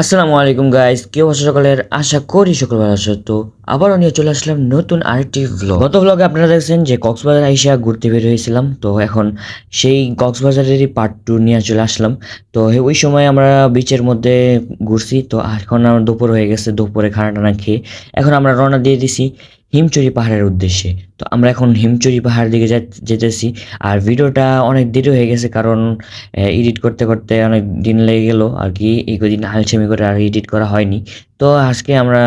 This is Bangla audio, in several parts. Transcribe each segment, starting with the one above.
আসসালামু আলাইকুম গাইস কেউ আছো সকালের? আশা করি সকল ভালো আছো। তো আবারও নিয়ে চলে আসলাম নতুন আরেকটি ভ্লগ গত ভ্লগে আপনারা দেখছেন যে কক্সবাজার আইসা ঘুরতে বের হয়েছিলাম। তো এখন সেই কক্সবাজারেরই পার্ট টু নিয়ে চলে আসলাম। তো ওই সময় আমরা বিচের মধ্যে ঘুরছি। তো এখন আমার দুপুর হয়ে গেছে। দুপুরে খানাটা না খেয়ে এখন আমরা রওনা দিয়ে দিছি। হিমচুরি পাহাড়ের উদ্দেশ্যে। তো আমরা এখন হিমচুরি পাহাড় দিকে যেতেছি। আর ভিডিওটা অনেক দেরি হয়ে গেছে কারণ এডিট করতে করতে অনেক দিন লেগে গেল। আর কি এই কদিন হালছেমি করে আর এডিট করা হয়নি। তো আজকে আমরা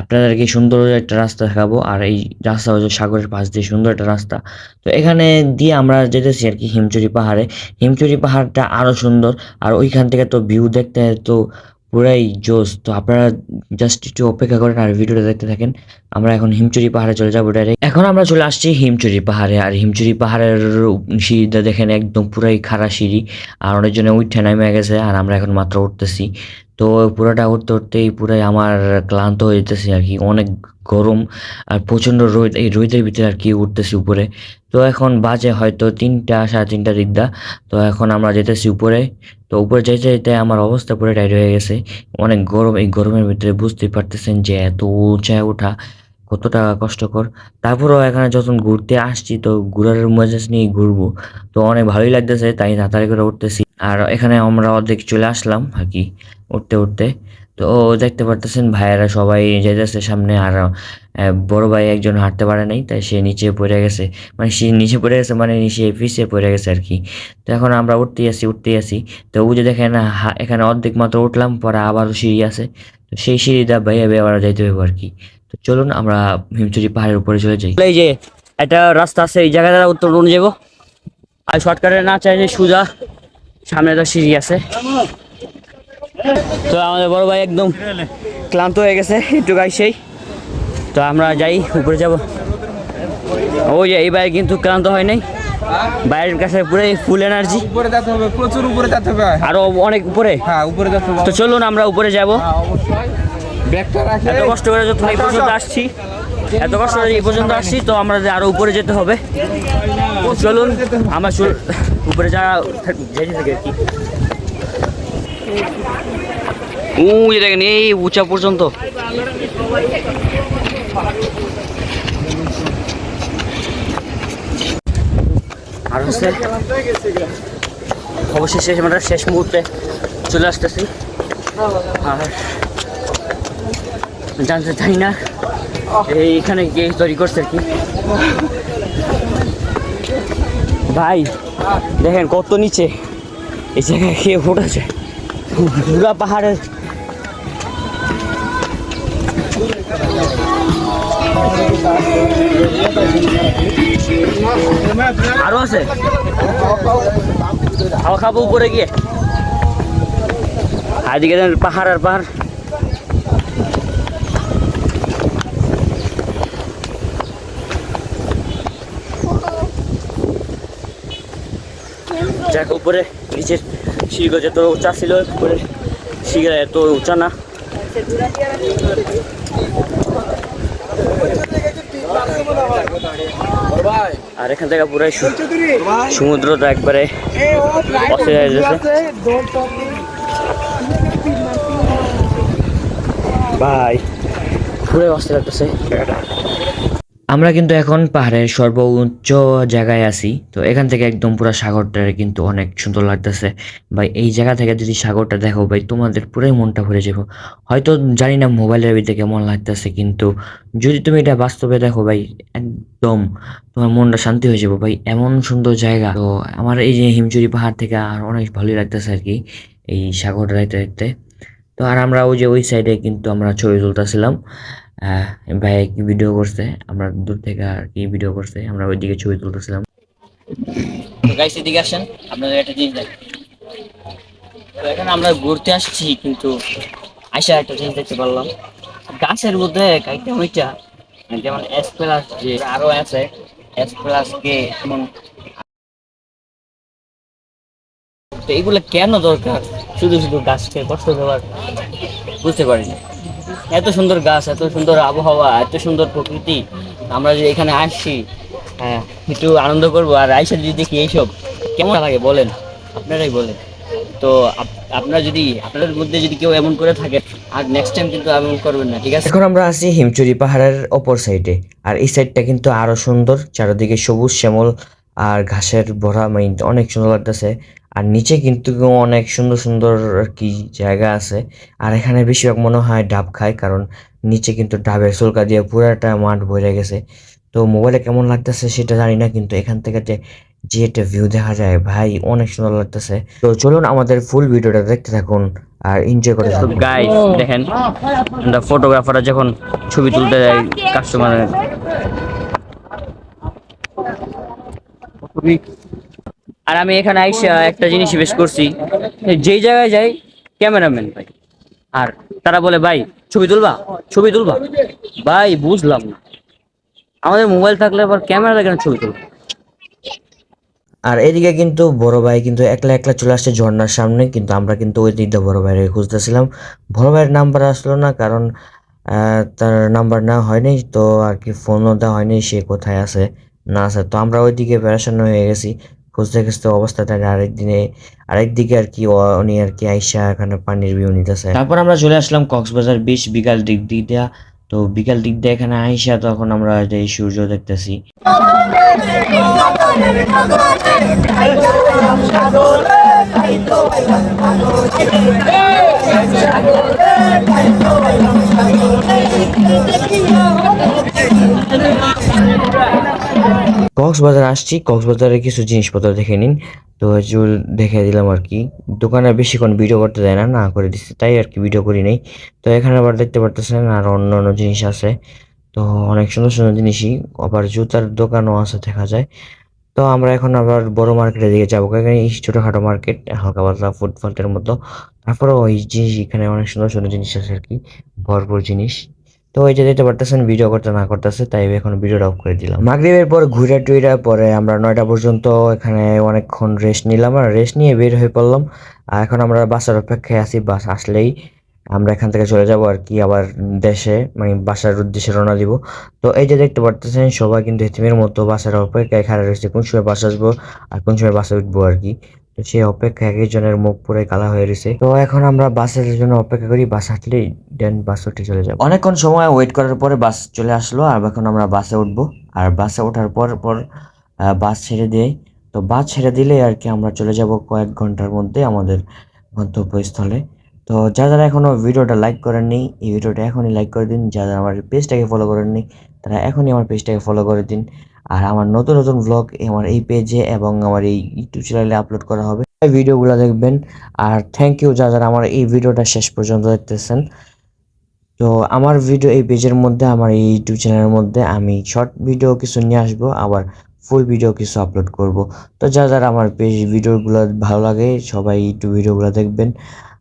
আপনাদেরকে সুন্দর একটা রাস্তা দেখাবো। আর এই রাস্তা হচ্ছে সাগরের পাশ দিয়ে সুন্দর একটা রাস্তা। তো এখানে দিয়ে আমরা যেতেছি আর কি হিমচুরি পাহাড়ে। হিমচুরি পাহাড়টা আরও সুন্দর। আর ওইখান থেকে তো ভিউ দেখতে তো পুরাই জোস তো আপনারা জাস্ট একটু অপেক্ষা করেন আর ভিডিওটা দেখতে থাকেন। আমরা এখন হিমচুরি পাহাড়ে চলে যাব ডাইরেক্ট এখন আমরা চলে আসছি হিমচুরি পাহাড়ে। আর হিমচুরি পাহাড়ের সিঁড়িটা দেখেন একদম পুরাই খাড়া সিঁড়ি। আর অনেকজনে উঠে নামে গেছে। আর আমরা এখন মাত্র উঠতেছি। তো পুরোটা উঠতে উঠতেই পুরাই আমার ক্লান্ত হয়ে যেতেছে আর কি। অনেক গরম আর প্রচণ্ড রোদ, এই রোদের ভিতরে আর কি উঠতেছি উপরে। তো এখন বাজে হয়তো তিনটা, সাড়ে তিনটা দিকদা। তো এখন আমরা যেতেছি উপরে। তো উপরে যেতে যেতে আমার অবস্থা পুরো টাইট হয়ে গেছে। অনেক গরম, এই গরমের ভিতরে বুঝতেই পারতেছেন যে এত উঁচায় ওঠা কতটা কষ্টকর। তারপরেও এখানে যখন ঘুরতে আসছি তো ঘুরার মেজাজ নিয়ে ঘুরবো। তো অনেক ভালোই লাগতেছে, তাই তাড়াতাড়ি করে উঠতেছি। আর এখানে আমরা অর্ধেক চলে আসলাম আর কি, উঠতে উঠতে। তো দেখতে পারতেছেন ভাইয়েরা সবাই যেতেছে সামনে আর বড় ভাই একজন হাঁটতে পারে নাই, তাই সে নিচে পড়ে গেছে। মানে সে নিচে পড়ে গেছে মানে নিচে পিছিয়ে পড়ে গেছে আর কি। তো এখন আমরা উঠতেই আসি উঠতেই আসি তো যে দেখেন এখানে অর্ধেক মাত্র উঠলাম, পরে আবারও সিঁড়ি আছে। তো সেই সিঁড়িটা বাইরে বাইরে আবার যাইতে হবে আর কি। তো চলুন আমরা হিমচুরি পাহাড়ের উপরে চলে যাই। এই যে, একটা রাস্তা আছে, এই জায়গাটা উত্তর যাব। আর শর্টকাটে না চাইলে সুজা সামনে তো সিঁড়ি আছে। তো আমাদের বড় ভাই একদম ক্লান্ত হয়ে গেছে একটু গাইছেই। তো আমরা যাই উপরে যাব। ওই যে এই ভাই কিন্তু ক্লান্ত হয় নাই। বাইরের কাছে পুরো ফুল এনার্জি উপরে যেতে হবে প্রচুর উপরে যেতে হবে। আরও অনেক উপরে। হ্যাঁ উপরে যেতে হবে। তো চলুন আমরা উপরে যাব। ব্যাগটা রাখে। এত কষ্ট করে যখন এই পর্যন্ত আসছি। এত কষ্ট করে এই পর্যন্ত আসছি তো আমরা যে আরও উপরে যেতে হবে। চলুন আমরা উপরে যা যেতে থাকে আর কি উই দেখেন এই উঁচা পর্যন্ত। আর হচ্ছে অবশেষে আমরা শেষ মুহূর্তে চলে আসতেছি। আর জানতে চাই না এইখানে গিয়ে তৈরি করছে আর কি। ভাই দেখেন কত নিচে। এই জায়গায় কে ফুটেছে পুরা পাহাড়ে আরও আছে। খাওয়া খাব উপরে গিয়ে। এদিকে পাহাড় আর পাহাড়। যাক, উপরে নিচের সিঁড়িগুলো যত উঁচা ছিল, উপরে সিঁড়িগুলো এত উঁচা না। আর এখান থেকে পুরাই সমুদ্রটা একবারে ভাই, পুরাই অস্থির লাগতেছে। আমরা কিন্তু এখন পাহাড়ের সর্বোচ্চ জায়গায় আছি, তো এখান থেকে একদম পুরো সাগরটা কিন্তু অনেক সুন্দর লাগতেছে। ভাই, এই জায়গা থেকে যদি সাগরটা দেখো, ভাই, তোমাদের পুরাই মনটা ভরে যাব। হয়তো জানি না মোবাইলের ভিতরে কেমন লাগতেছে, কিন্তু যদি তুমি এটা বাস্তবে দেখো, ভাই, একদম তোমার মনটা শান্তি হয়ে যাব, ভাই, এমন সুন্দর জায়গা। তো আমার এই যে হিমচুরি পাহাড় থেকে আর অনেক ভালোই লাগতেছে আর কি, এই সাগরটা দেখতে দেখতে। তো আর আমরা ওই যে ওই সাইডে কিন্তু আমরা ছবি তুলতেছিলাম। ভাই কি ভিডিও করছে? আমরা দূর থেকে আর কি ভিডিও করছে? আমরা ওইদিকে ছবি তুলতেছিলাম। গাইস এদিকে আসেন। আপনাদের একটা জিনিস দেখ তো এখানে আমরা ঘুরতে আসছি, কিন্তু আইসা একটা জিনিস দেখতে পারলাম। গাছের মধ্যে কাইটা ওইটা যেমন এস প্লাস যে আরও আছে এস প্লাস কে এমন তো এগুলো কেন দরকার? শুধু শুধু গাছকে কষ্ট দেওয়ার বুঝতে পারি না এত সুন্দর গাছ, এত সুন্দর আবহাওয়া, এত সুন্দর প্রকৃতি। আমরা যে এখানে আসছি হ্যাঁ একটু আনন্দ করব। আর আইসা যদি দেখি এইসব, কেমন লাগে বলেন? আপনারাই বলেন। তো আপ- আপনারা যদি, আপনাদের মধ্যে যদি কেউ এমন করে থাকে, আর নেক্সট টাইম কিন্তু এমন করবেন না, ঠিক আছে? এখন আমরা আছি হিমচুরি পাহাড়ের অপর সাইডে। আর এই সাইডটা কিন্তু আরও সুন্দর, চারিদিকে সবুজ শ্যামল, আর ঘাসের ভরা মানে অনেক সুন্দর লাগতেছে। আর নিচে কিন্তু অনেক সুন্দর সুন্দর আর কি জায়গা আছে। আর এখানে বেশিরভাগ মনে হয় ডাব খায় কারণ নিচে কিন্তু ডাবের চুলকা দিয়ে পুরাটা মাঠ ভরে গেছে। তো মোবাইলে কেমন লাগতেছে সেটা জানি না কিন্তু এখান থেকে যে যে একটা ভিউ দেখা যায় ভাই অনেক সুন্দর লাগতেছে। তো চলুন আমাদের ফুল ভিডিওটা দেখতে থাকুন আর এনজয় করে থাকুন গাইস দেখেন আমরা ফটোগ্রাফাররা যখন ছবি তুলতে যাই কাস্টমারের আর আমি এখানে আইসা একটা জিনিস বেশ করছি। যেই জায়গায় যাই ক্যামেরাম্যান ভাই। আর তারা বলে, ভাই, ছবি তুলবা? ছবি তুলবা? ভাই, বুঝলাম না। আমাদের মোবাইল থাকলে আবার ক্যামেরা কেন ছবি তুলবা। আর এদিকে কিন্তু বড় ভাই কিন্তু একলা একলা চলে আসছে ঝর্নার সামনে, কিন্তু আমরা কিন্তু ওই দিকটা বড় ভাইয়ের খুঁজতেছিলাম। বড় ভাইয়ের নাম্বার আসলো না, কারণ তার নাম্বার না হয়নি, তো আর কি ফোনও দেওয়া হয়নি, সে কোথায় আছে, না আছে। তো আমরা ওইদিকে প্যারাশান হয়ে গেছি। খুঁজতে খুঁজতে অবস্থাটা আরেক দিনে আরেক দিকে আর কি উনি আর কি আইসা এখানে পানির ভিউ নিতেছে। তারপর আমরা চলে আসলাম কক্সবাজার বিচ বিকাল দিক দিক দিয়া। তো বিকাল দিক দিয়ে এখানে আইসা তখন আমরা এই সূর্য দেখতেছি। কক্সবাজার আসছি। কক্সবাজারে কিছু জিনিসপত্র দেখে নিন। তো চুল দেখে দিলাম আর কি। দোকানে বেশিক্ষণ ভিডিও করতে দেয় না না করে দিচ্ছে তাই আর কি ভিডিও করি নাই। তো এখানে আবার দেখতে পারতেছেন আর অন্য অন্য জিনিস আছে। তো অনেক সুন্দর সুন্দর জিনিসই। আবার জুতার দোকানও আছে দেখা যায়। তো আমরা এখন আবার বড় মার্কেটের দিকে যাব। এখানে ছোটখাটো মার্কেট, হালকা পাতলা ফুটফাল্টের মতো। তারপরে ওই জিনিস এখানে অনেক সুন্দর সুন্দর জিনিস আছে আর কি। ভরপুর জিনিস। তো ওই যে দেখতে পারতেছেন ভিডিও করতে না করতেছে, তাই এখন ভিডিওটা অফ করে দিলাম। মাগরিবের পর ঘুরে টুইরা পরে আমরা নয়টা পর্যন্ত এখানে অনেকক্ষণ রেস্ট নিলাম আর রেস্ট নিয়ে বের হয়ে পড়লাম। আর এখন আমরা বাসার অপেক্ষায় আছি, বাস আসলেই। আমরা এখান থেকে চলে যাব আর কি, আবার দেশে মানে বাসার উদ্দেশ্যে রওনা দিব। তো এই যে দেখতে পারতেছেন, সবাই কিন্তু হেতিমের মতো বাসার অপেক্ষায় খারাপ রয়েছে, কোন সময় বাস আসব আর কোন সময় বাসে উঠবো আর কি। তো অপেক্ষা একজনের মুখ পুরে কালা হয়ে রয়েছে। তো এখন আমরা বাসের জন্য অপেক্ষা করি, বাস আসলেই দেন বাস উঠে চলে যাব। অনেকক্ষণ সময় ওয়েট করার পরে বাস চলে আসলো আর এখন আমরা বাসে উঠবো। আর বাসে ওঠার পর পর বাস ছেড়ে দেয়, তো বাস ছেড়ে দিলে আর কি আমরা চলে যাব কয়েক ঘণ্টার মধ্যে আমাদের গন্তব্যস্থলে। তো যারা যারা এখনও ভিডিওটা লাইক করেননি, এই ভিডিওটা এখনই লাইক করে দিন। যারা আমার পেজটাকে ফলো করেননি, তারা এখনই আমার পেজটাকে ফলো করে দিন। আর আমার নতুন নতুন ব্লগ আমার এই পেজে এবং আমার এই ইউটিউব চ্যানেলে আপলোড করা হবে। ভিডিওগুলো দেখবেন। আর থ্যাংক ইউ যারা যারা আমার এই ভিডিওটা শেষ পর্যন্ত দেখতেছেন। তো আমার ভিডিও এই পেজের মধ্যে, আমার এই ইউটিউব চ্যানেলের মধ্যে আমি শর্ট ভিডিও কিছু নিয়ে আসব, আবার ফুল ভিডিও কিছু আপলোড করব। তো যা যারা আমার পেজ ভিডিওগুলো ভালো লাগে, সবাই ইউটিউব ভিডিওগুলো দেখবেন।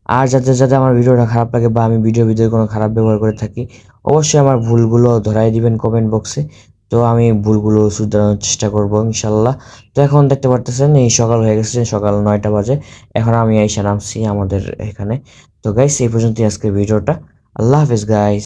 আর যাতে যাতে আমার ভিডিওটা খারাপ লাগে বা আমি ভিডিও ভিডিও কোনো খারাপ ব্যবহার করে থাকি, অবশ্যই আমার ভুলগুলো ধরাই দিবেন কমেন্ট বক্সে তো আমি ভুলগুলো শুধরানোর চেষ্টা করব ইনশাল্লাহ তো এখন দেখতে পারতেছেন, এই সকাল হয়ে গেছে, সকাল নয়টা বাজে। এখন আমি আইসা নামছি আমাদের এখানে। তো গাইস এই পর্যন্তই আজকের ভিডিওটা। আল্লাহ হাফেজ গাইস